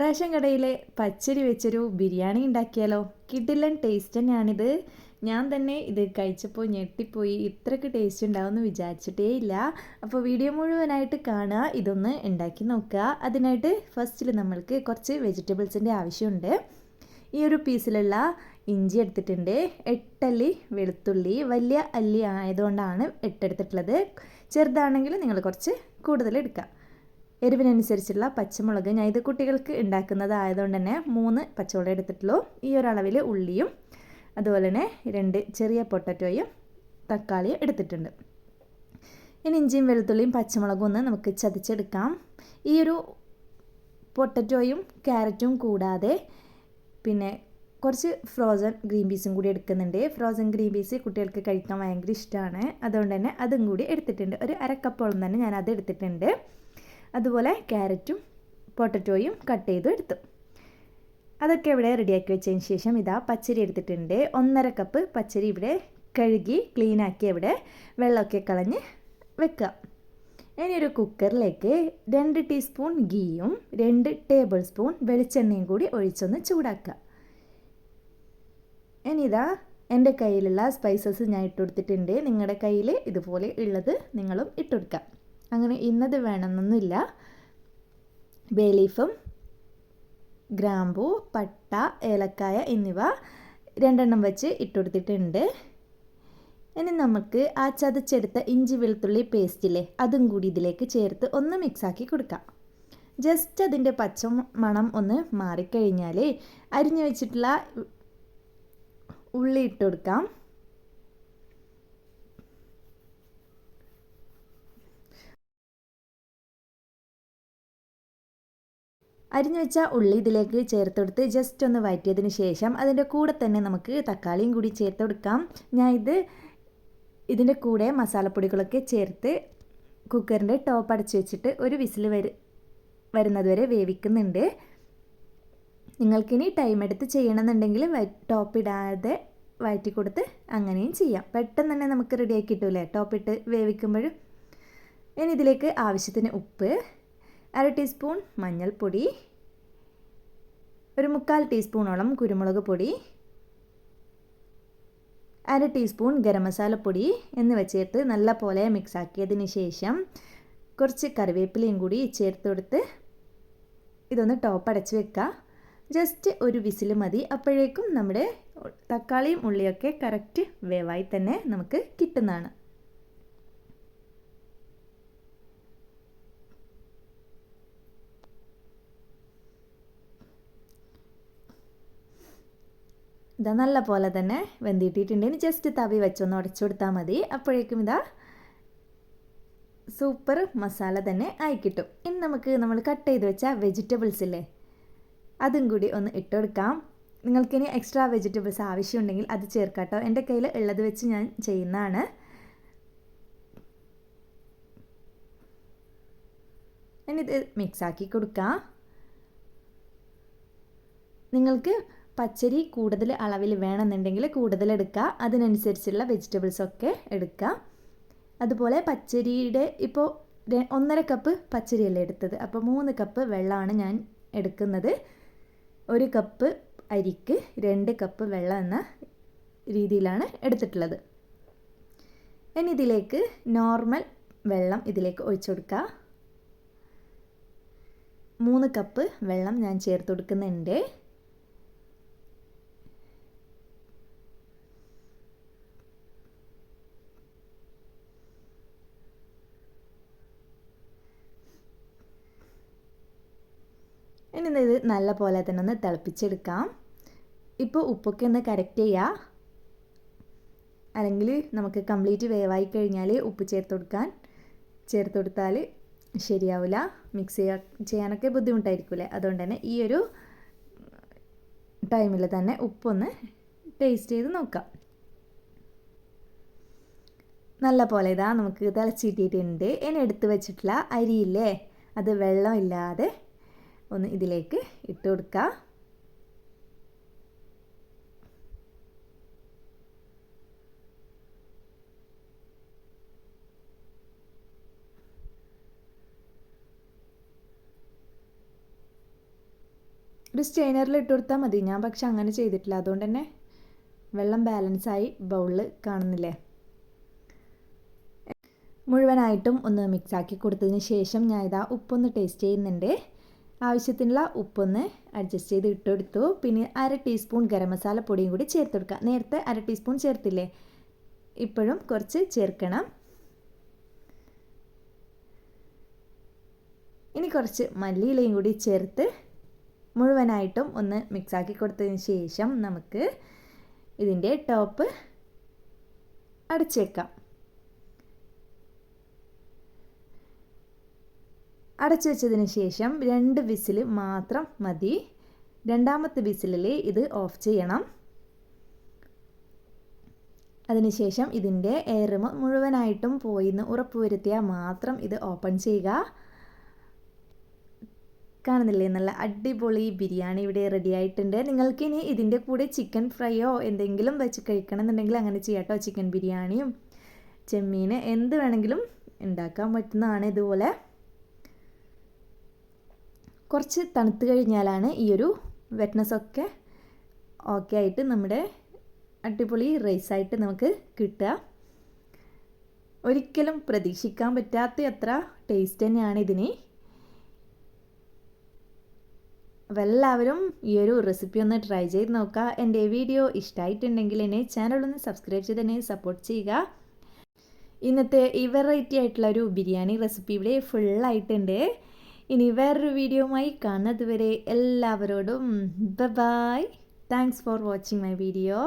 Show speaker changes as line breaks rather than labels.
Ration കടയിലെ പച്ചരി വെച്ചൊരു ബിരിയാണി ഉണ്ടാക്കിയാലോ? കിഡിലൻ ടേസ്റ്റ് തന്നെയാണിത്. ഞാൻ തന്നെ ഇത് കഴിച്ചപ്പോൾ ഞെട്ടിപ്പോയി. ഇത്രയ്ക്ക് ടേസ്റ്റ് ഉണ്ടാവുമെന്ന് വിചാരിച്ചിട്ടേ ഇല്ല. അപ്പോൾ വീഡിയോ മുഴുവനായിട്ട് കാണുക. ഇതൊന്ന് ഉണ്ടാക്കി നോക്കുക. അതിനായിട്ട് ഫസ്റ്റിൽ നമ്മൾക്ക് കുറച്ച് വെജിറ്റബിൾസിന്റെ ആവശ്യമുണ്ട്. ഈ ഒരു പീസിലുള്ള ഇഞ്ചി എടുത്തിട്ടുണ്ട്. എട്ടല്ലി വെളുത്തുള്ളി. വലിയ അല്ലി ആയതുകൊണ്ടാണ് എട്ടെടുത്തിട്ടുള്ളത്. ചെറുതാണെങ്കിൽ നിങ്ങൾ കുറച്ച് കൂടുതൽ എടുക്കുക. എരിവിനനുസരിച്ചുള്ള പച്ചമുളക് ഞാൻ ഇത് കുട്ടികൾക്ക് ഉണ്ടാക്കുന്നതായതുകൊണ്ട് തന്നെ മൂന്ന് പച്ചമുളക് എടുത്തിട്ടുള്ളൂ. ഈ ഒരളവിൽ ഉള്ളിയും അതുപോലെ തന്നെ രണ്ട് ചെറിയ പൊട്ടറ്റോയും തക്കാളിയും എടുത്തിട്ടുണ്ട്. ഇനി ഇഞ്ചിയും വെളുത്തുള്ളിയും പച്ചമുളകും ഒന്ന് നമുക്ക് ചതച്ചെടുക്കാം. ഈ ഒരു പൊട്ടറ്റോയും ക്യാരറ്റും കൂടാതെ പിന്നെ കുറച്ച് ഫ്രോസൺ ഗ്രീൻ പീസും കൂടി എടുക്കുന്നുണ്ട്. ഫ്രോസൺ ഗ്രീൻ പീസ് കുട്ടികൾക്ക് കഴിക്കാൻ ഭയങ്കര ഇഷ്ടമാണ്. അതുകൊണ്ട് തന്നെ അതും കൂടി എടുത്തിട്ടുണ്ട്. ഒരു അരക്കപ്പോളം തന്നെ ഞാൻ അത് എടുത്തിട്ടുണ്ട്. അതുപോലെ ക്യാരറ്റും പൊട്ടറ്റോയും കട്ട് ചെയ്ത് എടുത്തു. അതൊക്കെ ഇവിടെ റെഡിയാക്കി വെച്ചതിന് ശേഷം ഇതാ പച്ചരി എടുത്തിട്ടുണ്ട്. ഒന്നര കപ്പ് പച്ചരി ഇവിടെ കഴുകി ക്ലീനാക്കി ഇവിടെ വെള്ളമൊക്കെ കളഞ്ഞ് വെക്കുക. ഇനി ഒരു കുക്കറിലേക്ക് രണ്ട് ടീസ്പൂൺ ഗീയും രണ്ട് ടേബിൾ സ്പൂൺ വെളിച്ചെണ്ണയും കൂടി ഒഴിച്ചൊന്ന് ചൂടാക്കുക. ഇനി എന്റെ കയ്യിലുള്ള സ്പൈസസ് ഞാൻ ഇട്ടുകൊടുത്തിട്ടുണ്ട് നിങ്ങളുടെ കയ്യിൽ ഇതുപോലെ ഉള്ളത് നിങ്ങളും ഇട്ടുകൊടുക്കാം അങ്ങനെ ഇന്നത് വേണമെന്നൊന്നുമില്ല ബേലീഫും ഗ്രാമ്പു പട്ട ഏലക്കായ എന്നിവ രണ്ടെണ്ണം വെച്ച് ഇട്ടുകൊടുത്തിട്ടുണ്ട്. ഇനി നമുക്ക് ആ ചതച്ചെടുത്ത ഇഞ്ചി വെളുത്തുള്ളി പേസ്റ്റില്ലേ അതും കൂടി ഇതിലേക്ക് ചേർത്ത് ഒന്ന് മിക്സാക്കി കൊടുക്കാം. ജസ്റ്റ് അതിന്റെ പച്ച മണം ഒന്ന് മാറിക്കഴിഞ്ഞാൽ അരിഞ്ഞു വെച്ചിട്ടുള്ള ഉള്ളി ഇട്ട് കൊടുക്കാം. അരിഞ്ഞു വെച്ച ഉള്ളി ഇതിലേക്ക് ചേർത്ത് കൊടുത്ത് ജസ്റ്റ് ഒന്ന് വഴറ്റിയതിന് ശേഷം അതിന്റെ കൂടെ തന്നെ നമുക്ക് തക്കാളിയും കൂടി ചേർത്ത് കൊടുക്കാം. ഞാൻ ഇത് ഇതിന്റെ കൂടെ മസാലപ്പൊടികളൊക്കെ ചേർത്ത് കുക്കറിന്റെ ടോപ്പ് അടച്ച് വെച്ചിട്ട് ഒരു വിസിൽ വരു വരുന്നത് വരെ വേവിക്കുന്നുണ്ട്. നിങ്ങൾക്കിനി ടൈം എടുത്ത് ചെയ്യണമെന്നുണ്ടെങ്കിൽ ടോപ്പ് ഇടാതെ വഴറ്റി കൊടുത്ത് അങ്ങനെയും ചെയ്യാം. പെട്ടെന്ന് തന്നെ നമുക്ക് റെഡിയാക്കി കിട്ടൂലേ ടോപ്പിട്ട് വേവിക്കുമ്പോഴും. ഇനി ഇതിലേക്ക് ആവശ്യത്തിന് ഉപ്പ്. അര ടീസ്പൂൺ മഞ്ഞൾപ്പൊടി ഒരു മുക്കാൽ ടീസ്പൂണോളം കുരുമുളക് പൊടി അര ടീസ്പൂൺ ഗരം മസാലപ്പൊടി എന്ന് വെച്ചിട്ട് നല്ല പോലെ മിക്സ് ആക്കിയതിന് ശേഷം കുറച്ച് കറിവേപ്പിലയും കൂടി ചേർത്ത് കൊടുത്ത് ഇതൊന്ന് ടോപ്പ് അടച്ച് വെക്കുക. ജസ്റ്റ് ഒരു വിസിൽ മതി. അപ്പോഴേക്കും നമ്മുടെ തക്കാളിയും ഉള്ളിയൊക്കെ കറക്റ്റ് വേവായി തന്നെ നമുക്ക് കിട്ടുന്നതാണ്. ഇതാ നല്ല പോലെ തന്നെ വെന്തിട്ടിട്ടുണ്ട്. ഇനി ജസ്റ്റ് തവി വെച്ചൊന്ന് ഉടച്ചു കൊടുത്താൽ മതി. അപ്പോഴേക്കും ഇതാ സൂപ്പർ മസാല തന്നെ ആയി കിട്ടും. ഇനി നമുക്ക് നമ്മൾ കട്ട് ചെയ്ത് വെച്ച വെജിറ്റബിൾസ് ഇല്ലേ അതും കൂടി ഒന്ന് ഇട്ടുകൊടുക്കാം നിങ്ങൾക്കിനി എക്സ്ട്രാ വെജിറ്റബിൾസ് ആവശ്യമുണ്ടെങ്കിൽ അത് ചേർക്കാട്ടോ. എന്റെ കയ്യിൽ ഉള്ളത് വെച്ച് ഞാൻ ചെയ്യുന്നതാണ്. ഇനി ഇത് മിക്സാക്കി കൊടുക്കാം. നിങ്ങൾക്ക് പച്ചരി കൂടുതൽ അളവിൽ വേണമെന്നുണ്ടെങ്കിൽ കൂടുതൽ എടുക്കുക. അതിനനുസരിച്ചുള്ള വെജിറ്റബിൾസൊക്കെ എടുക്കുക. അതുപോലെ പച്ചരിയുടെ ഇപ്പോൾ ഒന്നര കപ്പ് പച്ചരിയല്ലേ എടുത്തത്. അപ്പോൾ മൂന്ന് കപ്പ് വെള്ളമാണ് ഞാൻ എടുക്കുന്നത്. ഒരു കപ്പ് അരിക്ക് രണ്ട് കപ്പ് വെള്ളം എന്ന രീതിയിലാണ് എടുത്തിട്ടുള്ളത്. ഇനി ഇതിലേക്ക് നോർമൽ വെള്ളം ഇതിലേക്ക് ഒഴിച്ചു കൊടുക്കുക. മൂന്ന് കപ്പ് വെള്ളം ഞാൻ ചേർത്ത് കൊടുക്കുന്നുണ്ട്. ഇനി ഇത് നല്ല പോലെ തന്നെ ഒന്ന് തിളപ്പിച്ചെടുക്കാം. ഇപ്പോൾ ഉപ്പൊക്കെ ഒന്ന് കറക്റ്റ് ചെയ്യുക അല്ലെങ്കിൽ നമുക്ക് കംപ്ലീറ്റ് വേവായി കഴിഞ്ഞാൽ ഉപ്പ് ചേർത്ത് കൊടുക്കാൻ. ചേർത്ത് കൊടുത്താൽ ശരിയാവില്ല മിക്സ് ചെയ്യാ ചെയ്യാനൊക്കെ ബുദ്ധിമുട്ടായിരിക്കില്ലേ? അതുകൊണ്ട് തന്നെ ഈ ഒരു ടൈമിൽ തന്നെ ഉപ്പൊന്ന് ടേസ്റ്റ് ചെയ്ത് നോക്കാം. നല്ല പോലെ ഇതാ നമുക്ക് തിളച്ചിട്ടിട്ടുണ്ട്. ഇനി എടുത്ത് വെച്ചിട്ടുള്ള അരിയില്ലേ? അത് വെള്ളമില്ലാതെ ഒന്ന് ഇതിലേക്ക് ഇട്ട് കൊടുക്കുക ഒരു സ്റ്റെയിനറിൽ ഇട്ട് കൊടുത്താൽ മതി. ഞാൻ പക്ഷെ അങ്ങനെ ചെയ്തിട്ടില്ല. അതുകൊണ്ട് തന്നെ വെള്ളം ബാലൻസായി ബൗളിൽ കാണുന്നില്ലേ? മുഴുവനായിട്ടും ഒന്ന് മിക്സാക്കി കൊടുത്തതിന് ശേഷം ഞാൻ ഇതാ ഉപ്പൊന്ന് ടേസ്റ്റ് ചെയ്യുന്നുണ്ട്. ആവശ്യത്തിനുള്ള ഉപ്പൊന്ന് അഡ്ജസ്റ്റ് ചെയ്ത് ഇട്ടെടുത്തു. പിന്നെ അര ടീസ്പൂൺ ഗരം മസാല പൊടിയും കൂടി ചേർത്ത് കൊടുക്കുക. നേരത്തെ അര ടീസ്പൂൺ ചേർത്തില്ലേ? ഇപ്പോഴും കുറച്ച് ചേർക്കണം. ഇനി കുറച്ച് മല്ലിയിലയും കൂടി ചേർത്ത് മുഴുവനായിട്ടും ഒന്ന് മിക്സാക്കി കൊടുത്തതിന് ശേഷം നമുക്ക് ഇതിന്റെ ടോപ്പ് അടച്ചേക്കാം. അടച്ചു വെച്ചതിന് ശേഷം രണ്ട് വിസിൽ മാത്രം മതി. രണ്ടാമത്തെ വിസിലിൽ ഇത് ഓഫ് ചെയ്യണം. അതിനുശേഷം ഇതിന്റെ എയർ മുഴുവനായിട്ടും പോയിന്ന് ഉറപ്പുവരുത്തിയാൽ മാത്രം ഇത് ഓപ്പൺ ചെയ്യുക. കാണുന്നില്ലേ? നല്ല അടിപൊളി ബിരിയാണി ഇവിടെ റെഡി ആയിട്ടുണ്ട്. നിങ്ങൾക്ക് ഇനി ഇതിന്റെ കൂടെ ചിക്കൻ ഫ്രൈയോ എന്തെങ്കിലും വെച്ച് കഴിക്കണമെന്നുണ്ടെങ്കിൽ അങ്ങനെ ചെയ്യാട്ടോ. ചിക്കൻ ബിരിയാണിയും ചെമ്മീൻ എന്ത് വേണമെങ്കിലും ഉണ്ടാക്കാൻ പറ്റുന്നതാണ് ഇതുപോലെ. കുറച്ച് തണുത്ത് കഴിഞ്ഞാലാണ് ഈ ഒരു വെറ്റ്നസ്സൊക്കെ ഓക്കെ ആയിട്ട് നമ്മുടെ അടിപൊളി റൈസായിട്ട് നമുക്ക് കിട്ടുക. ഒരിക്കലും പ്രതീക്ഷിക്കാൻ പറ്റാത്ത അത്ര ടേസ്റ്റ് തന്നെയാണ് ഇതിന്. എല്ലാവരും ഈ ഒരു റെസിപ്പി ഒന്ന് ട്രൈ ചെയ്ത് നോക്കുക. എന്റെ വീഡിയോ ഇഷ്ടമായിട്ടുണ്ടെങ്കിൽ എന്നെ ചാനലൊന്ന് സബ്സ്ക്രൈബ് ചെയ്ത് എന്നെ സപ്പോർട്ട് ചെയ്യുക. ഇന്നത്തെ ഈ വെറൈറ്റി ആയിട്ടുള്ള ഒരു ബിരിയാണി റെസിപ്പി ഇവിടെ ഫുള്ളായിട്ടുണ്ട് ഇനി വേറൊരു വീഡിയോയുമായി കാണുന്നതുവരെ എല്ലാവരോടും ബ bye thanks for watching my video